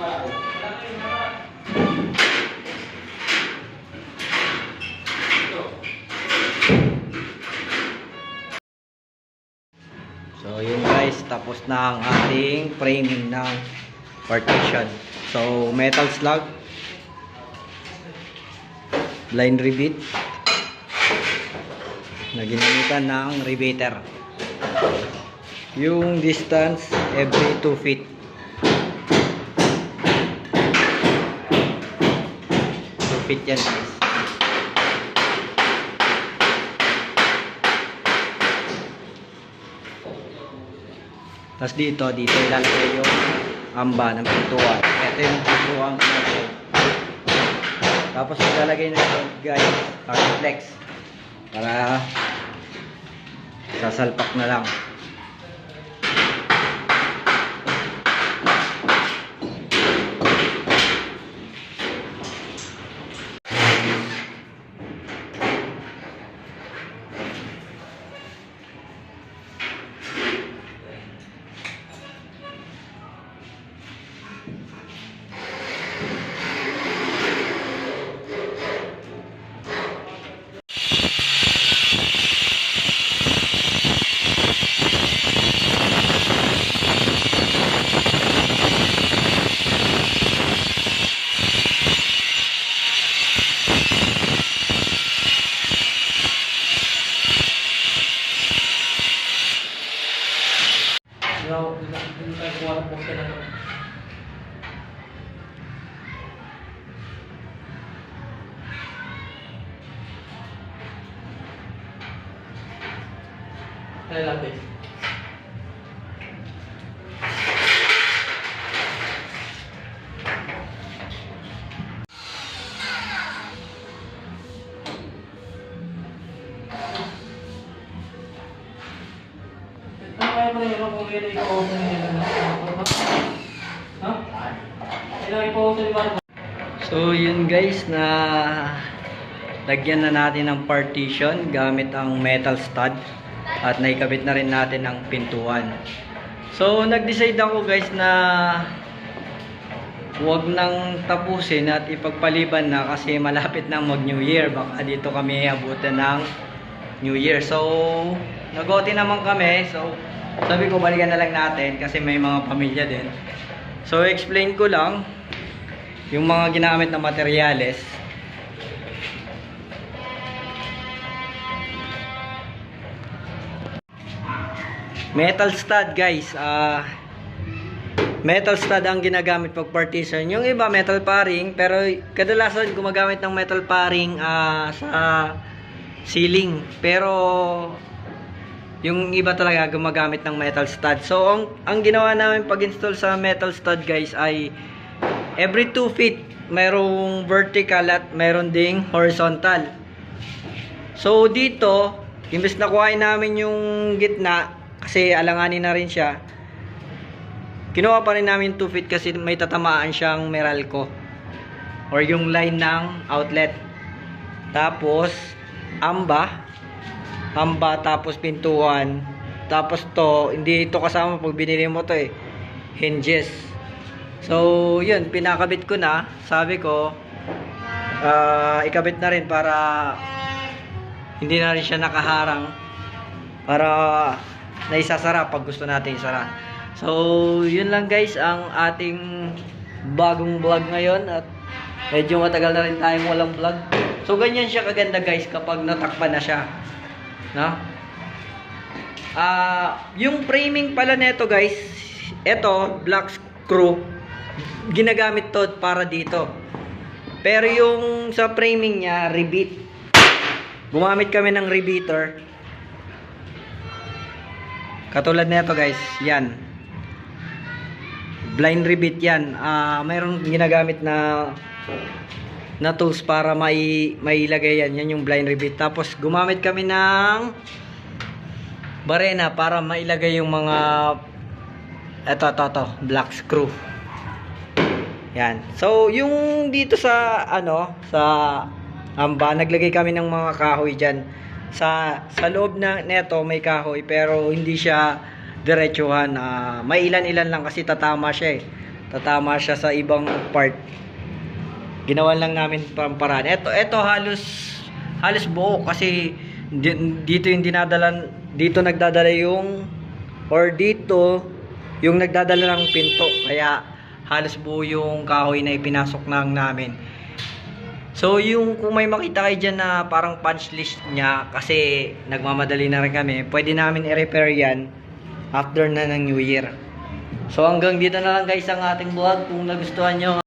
So yun guys, tapos na ang ating framing ng partition. So metal slab, blind rivet, na ginamitan ng riveter. Yung distance every 2 feet. 2 feet yan guys. Tapos dito, dito ilalagay yung amba ng pintuan. Ito yung pintuan natin. Tapos ilalagay na ito guys, Artiflex. Para sasalpak na lang. Yo, hindi tayo kuha ng poste na pala yun kung yun ay ipauso niya yun? Ha? Yun ang ipauso ni Marco. So yun guys na lagyan na natin ng partition gamit ang metal stud at naikabit na rin natin ang pintuan. So nag-decide ako guys na huwag nang tapusin at ipagpaliban na kasi malapit na mag New Year. Baka dito kami abutan ng New Year. So nagoti naman kami. So sabi ko balikan na lang natin kasi may mga pamilya din. So explain ko lang yung mga ginamit na materyales. Metal stud guys. Ah metal stud ang ginagamit pag partition. Yung iba metal paring pero kadalasan gumagamit ng metal paring ah, sa ceiling. Pero yung iba talaga gumagamit ng metal stud so ang, ang ginawa namin pag install sa metal stud guys ay every 2 feet mayroong vertical at mayroon ding horizontal. So dito, imbes na kuhain namin yung gitna kasi alanganin na rin siya. Kinuha pa rin namin 2 feet kasi may tatamaan siyang Meralco or yung line ng outlet. Tapos amba, amba tapos pintuan. Tapos to, hindi ito kasama pag binili mo to eh. Hinges. So, yun, pinakabit ko na. Sabi ko, ah, ikabit na rin para hindi na rin siya nakaharang. Para naisasara pag gusto natin isara. So, yun lang guys ang ating bagong vlog ngayon at medyo matagal na rin tayong walang vlog. So, ganyan siya kaganda guys kapag natakpan na siya. No? Ah, yung framing pala nito guys, ito black screw ginagamit to para dito. Pero yung sa framing niya, rivet. Gumamit kami ng riveter. Katulad nito guys, yan. Blind rivet yan. Ah, mayroon ginagamit na na tools para mai mailagay yan. Yan yung blind rivet. Tapos gumamit kami ng barena para mailagay yung mga eto, eto, eto, black screw. Yan. So, yung dito sa ano, sa amba, naglagay kami ng mga kahoy diyan. Sa sa loob na neto may kahoy pero hindi siya diretsuhan. Ah, may ilan-ilan lang kasi tatama siya eh. Tatama siya sa ibang part. Ginawan lang namin paraan. Ito, ito halos halos buo kasi di- dito yung dinadalan dito nagdadala yung or dito yung nagdadala ng pinto. Kaya halos buo yung kahoy na ipinasok lang namin. So yung kung may makita kayo dyan na parang punch list niya kasi nagmamadali na rin kami, pwede namin i-repair yan after na ng New Year. So hanggang dito na lang guys ang ating vlog. Kung nagustuhan nyo